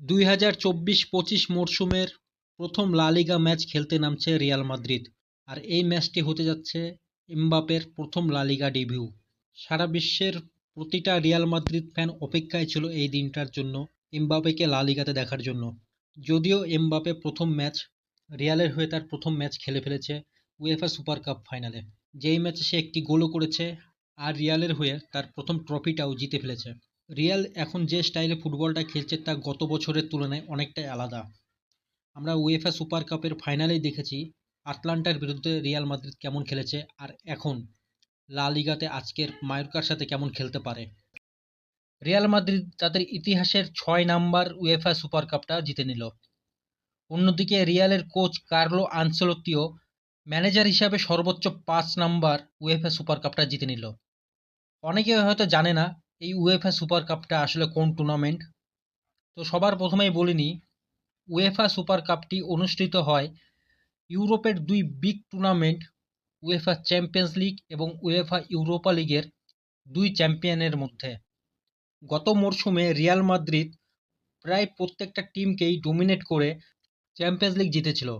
দুই হাজার চব্বিশ পঁচিশ মরশুমের প্রথম লা লিগা ম্যাচ খেলতে নামছে রিয়াল মাদ্রিদ। আর এই ম্যাচটি হতে যাচ্ছে এমবাপের প্রথম লা লিগা ডেবিউ। সারা বিশ্বের প্রতিটা রিয়াল মাদ্রিদ ফ্যান অপেক্ষায় ছিল এই দিনটার জন্য এমবাপেকে লা লিগাতে দেখার জন্য। যদিও এমবাপে প্রথম ম্যাচ, রিয়ালের হয়ে তার প্রথম ম্যাচ খেলে ফেলেছে উয়েফা সুপার কাপ ফাইনালে। যেই ম্যাচে সে একটি গোলও করেছে, আর রিয়ালের হয়ে তার প্রথম ট্রফিটাও জিতে ফেলেছে। রিয়াল এখন যে স্টাইলে ফুটবলটা খেলছে তা গত বছরের তুলনায় অনেকটাই আলাদা। আমরা উয়েফা সুপার কাপের ফাইনালেই দেখেছি। আটলান্টার বিরুদ্ধে রিয়াল মাদ্রিদ কেমন খেলেছে আর এখন লা লিগাতে আজকের মায়োরকার সাথে কেমন খেলতে পারে? রিয়াল মাদ্রিদ তাদের ইতিহাসের ছয় নাম্বার উয়েফা সুপার কাপটা জিতে নিল। অন্যদিকে রিয়ালের কোচ কার্লো আনসেলত্তিও ম্যানেজার হিসাবে সর্বোচ্চ পাঁচ নাম্বার উয়েফা সুপার কাপটা জিতে নিল। অনেকে হয়তো জানে না এই উয়েফা সুপার কাপটা আসলে কোন টুর্নামেন্ট তো সবার প্রথমেই বলিনি উয়েফা সুপার কাপটি অনুষ্ঠিত হয় ইউরোপের দুই big tournament UEFA champions league এবং উয়েফা ইউরোপা লিগের দুই চ্যাম্পিয়নের মধ্যে। গত মরশুমে রিয়াল মাদ্রিদ প্রায় প্রত্যেকটা টিমকেই ডোমিনেট করে চ্যাম্পিয়ন্স লিগ জিতেছিল।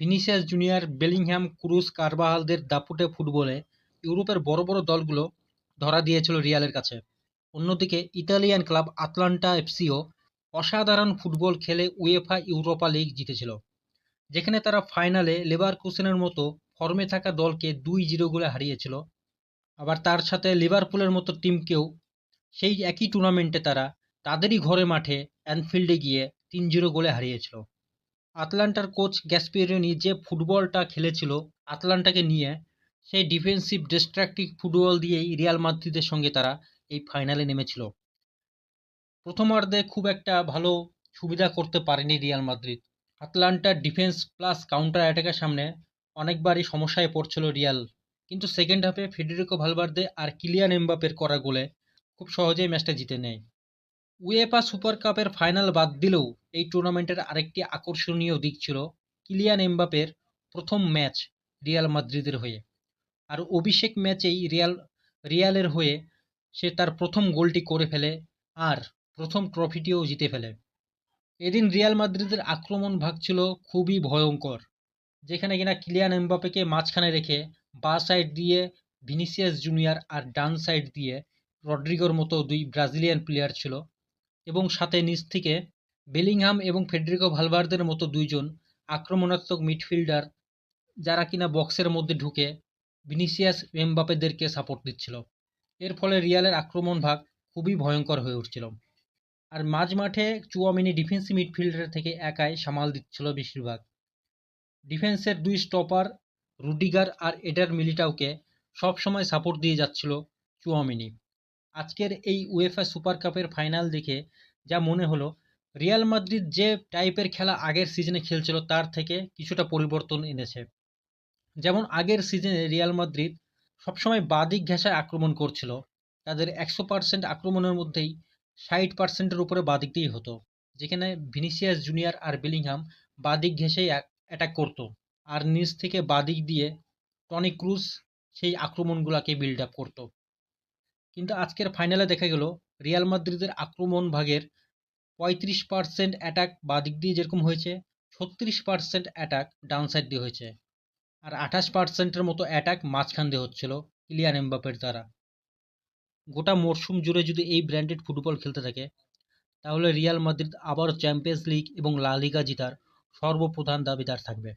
ভিনিসিয়াস জুনিয়র বেলিংহ্যাম ক্রুজ কারবাহালদের দাপুটে ফুটবলে ইউরোপের বড় বড় দলগুলো ধরা দিয়েছিল রিয়ালের কাছে। অন্যদিকে ইতালিয়ান ক্লাব আটলান্টা এফসিও অসাধারণ ফুটবল খেলে উয়েফা ইউরোপা লিগ জিতেছিল, যেখানে তারা ফাইনালে লেভারকুসেনের মতো ফর্মে থাকা দলকে দুই জিরো গোলে হারিয়েছিল। আবার তার সাথে লিভারপুলের মতো টিমকেও সেই একই টুর্নামেন্টে তারা তাদেরই ঘরে মাঠে অ্যানফিল্ডে গিয়ে তিন জিরো গোলে হারিয়েছিল। আটলান্টার কোচ গ্যাসপিরিনি যে ফুটবলটা খেলেছিল আটলান্টাকে নিয়ে, সেই ডিফেন্সিভ ডিস্ট্রাকটিভ ফুটবল দিয়েই রিয়াল মাদ্রিদের সঙ্গে তারা এই ফাইনালে নেমেছিল। প্রথমার্ধে খুব একটা ভালো সুবিধা করতে পারেনি রিয়াল মাদ্রিদ। আটলান্টার ডিফেন্স প্লাস কাউন্টার অ্যাটাকের সামনে অনেকবারই সমস্যায় পড়ছিল রিয়াল। কিন্তু সেকেন্ড হাফে ফেডেরিকো ভালভার্দে আর কিলিয়ান এমবাপের করা গোলে খুব সহজেই ম্যাচটা জিতে নেয়। উয়েফা সুপার কাপের ফাইনাল বাদ দিলেও এই টুর্নামেন্টের আরেকটি আকর্ষণীয় দিক ছিল কিলিয়ান এমবাপের প্রথম ম্যাচ রিয়াল মাদ্রিদের হয়ে। আর অভিষেক ম্যাচেই রিয়াল, রিয়ালের হয়ে সে তার প্রথম গোলটি করে ফেলে আর প্রথম ট্রফিটিও জিতে ফেলে। এদিন রিয়াল মাদ্রিদের আক্রমণ ভাগ ছিল খুবই ভয়ঙ্কর, যেখানে কিনা কিলিয়ান এমবাপেকে মাঝখানে রেখে বা সাইড দিয়ে ভিনিসিয়াস জুনিয়র আর ডান সাইড দিয়ে রড্রিগোর মতো দুই ব্রাজিলিয়ান প্লেয়ার ছিল এবং সাথে নিচ থেকে বেলিংহাম এবং ফেডরিকো ভালভার্দের মতো দুইজন আক্রমণাত্মক মিডফিল্ডার যারা কিনা বক্সের মধ্যে ঢুকে ভিনিসিয়াস এমবাপেদেরকে সাপোর্ট দিচ্ছিল। এর ফলে রিয়ালের আক্রমণ ভাগ খুবই ভয়ঙ্কর হয়ে উঠছিল। আর মাঝ মাঠে চুয়ামিনি ডিফেন্সিভ মিডফিল্ডার থেকে একাই সামাল দিচ্ছিল বেশিরভাগ। ডিফেন্সের দুই স্টপার রুডিগার আর এডার মিলিটাওকে সবসময় সাপোর্ট দিয়ে যাচ্ছিল চুয়ামিনি। আজকের এই উয়েফা সুপার কাপের ফাইনাল দেখে যা মনে হলো, রিয়াল মাদ্রিদ যে টাইপের খেলা আগের সিজনে খেলছিল তার থেকে কিছুটা পরিবর্তন এনেছে। যেমন আগের সিজনে রিয়াল মাদ্রিদ সবসময় বাদিক ঘেঁষায় আক্রমণ করছিল। তাদের একশো পার্সেন্ট আক্রমণের মধ্যেই ষাট পার্সেন্টের উপরে বাদিক দিয়েই হতো, যেখানে ভিনিসিয়াস জুনিয়র আর বেলিংহাম বাদিক ঘেঁষেই অ্যাটাক করতো। আর নিচ থেকে বাদিক দিয়ে টনি ক্রুজ সেই আক্রমণগুলোকে বিল্ড আপ করতো। কিন্তু আজকের ফাইনালে দেখা গেল, রিয়াল মাদ্রিদের আক্রমণ ভাগের পঁয়ত্রিশ পার্সেন্ট অ্যাটাক বাদিক দিয়ে যেরকম হয়েছে, ছত্রিশ পার্সেন্ট অ্যাটাক ডাউন সাইড দিয়ে হয়েছে। আর আঠাশ পার্সেন্টের মতো অ্যাটাক মাঝখান দিয়ে হচ্ছিল কিলিয়ান এমবাপের দ্বারা। গোটা মরশুম জুড়ে যদি এই ব্র্যান্ডেড ফুটবল খেলতে থাকে, তাহলে রিয়াল মাদ্রিদ আবার চ্যাম্পিয়ন্স লিগ এবং লা লিগা জিতার সর্বপ্রধান দাবিদার থাকবে।